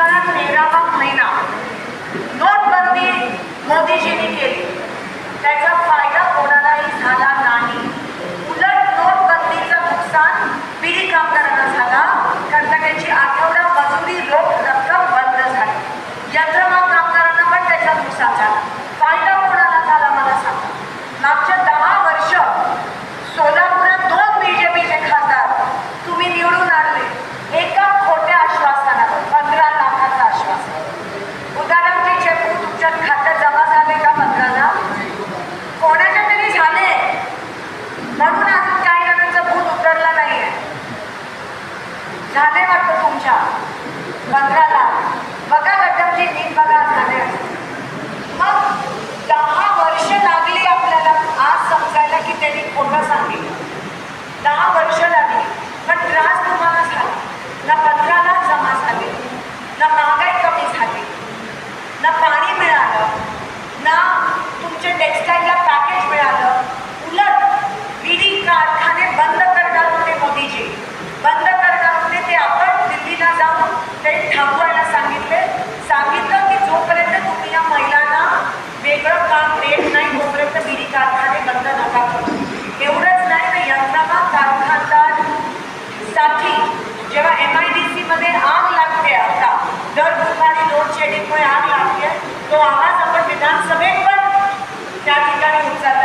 कारण मेरा का महिना. नोटबंदी मोदीजींनी केली. त्याचा फायदा झाले वाटतं तुमच्या? पंधरा लाख बघा गटमची नीट बघा झाले मग एक आग लागली आहे तो आवाज आपण विधानसभेत पण त्या ठिकाणी उच्चार